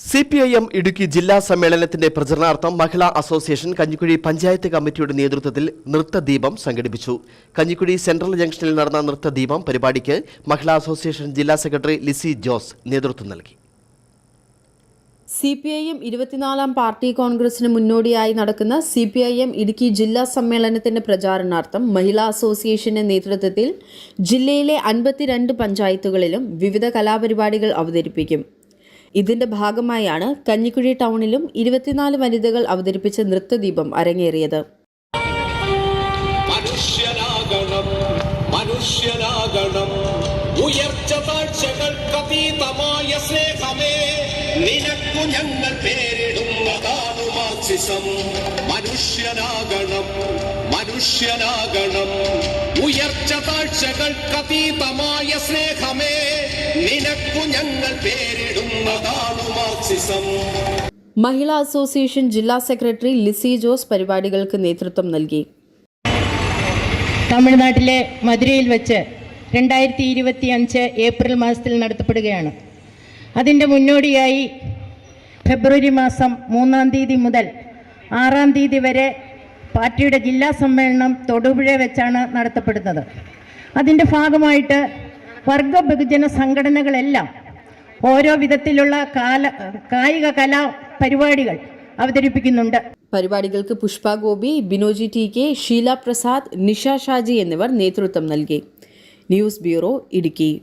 C P I M Idukki ജില്ലാ സമ്മേളനത്തിന്റെ പ്രചരണാർത്ഥം മഹിളാ അസോസിയേഷൻ കഞ്ഞിക്കുഴി പഞ്ചായത്ത് കമ്മിറ്റിയുടെ നേതൃത്വത്തിൽ നൃത്തദീപം സംഘടിപ്പിച്ചു. കഞ്ഞിക്കുഴി സെൻട്രൽ ജംഗ്ഷനിൽ നടന്ന നൃത്തദീപം പരിപാടിക്ക് മഹിളാ അസോസിയേഷൻ ജില്ലാ സെക്രട്ടറി ലിസി ജോസ് നേതൃത്വം നൽകി. സി പി ഐ എം ഇരുപത്തിനാലാം പാർട്ടി കോൺഗ്രസിന് മുന്നോടിയായി നടക്കുന്ന C P I M Idukki ജില്ലാ സമ്മേളനത്തിന്റെ പ്രചാരണാർത്ഥം മഹിളാ അസോസിയേഷന്റെ നേതൃത്വത്തിൽ ജില്ലയിലെ അൻപത്തിരണ്ട് പഞ്ചായത്തുകളിലും വിവിധ കലാപരിപാടികൾ അവതരിപ്പിക്കും. ഇതിന്റെ ഭാഗമായാണ് കഞ്ഞിക്കുഴി ടൗണിലും ഇരുപത്തിനാല് വനിതകൾ അവതരിപ്പിച്ച നൃത്തദീപം അരങ്ങേറിയത്. മനുഷ്യനാകണം ഉയർച്ച താഴ്ചകൾക്കതീതമായ സ്നേഹമേ. പേരിടും സ്നേഹമേ. നിനക്കു ഞങ്ങൾ മാർക്സിസം മഹിളാ അസോസിയേഷൻ ജില്ലാ സെക്രട്ടറി ലിസി ജോസ് പരിപാടികൾക്ക് നേതൃത്വം നൽകി. തമിഴ്നാട്ടിലെ മധുരയിൽ വെച്ച് രണ്ടായിരത്തി ഇരുപത്തി അഞ്ച് ഏപ്രിൽ മാസത്തിൽ നടത്തപ്പെടുകയാണ്. അതിന്റെ മുന്നോടിയായി ഫെബ്രുവരി മാസം മൂന്നാം തീയതി മുതൽ ആറാം തീയതി വരെ പാർട്ടിയുടെ ജില്ലാ സമ്മേളനം തൊടുപുഴ വെച്ചാണ് നടത്തപ്പെടുന്നത്. അതിന്റെ ഭാഗമായിട്ട് വർഗ ബഹുജന സംഘടനകളെല്ലാം ഓരോ വിധത്തിലുള്ള കാല കായിക കലാ പരിപാടികൾ അവതരിപ്പിക്കുന്നുണ്ട്. പരിപാടികൾക്ക് പുഷ്പ ഗോപി ബിനോജി ടി കെ ഷീല പ്രസാദ് നിഷ ഷാജി എന്നിവർ നേതൃത്വം നൽകി. News bureau Idukki.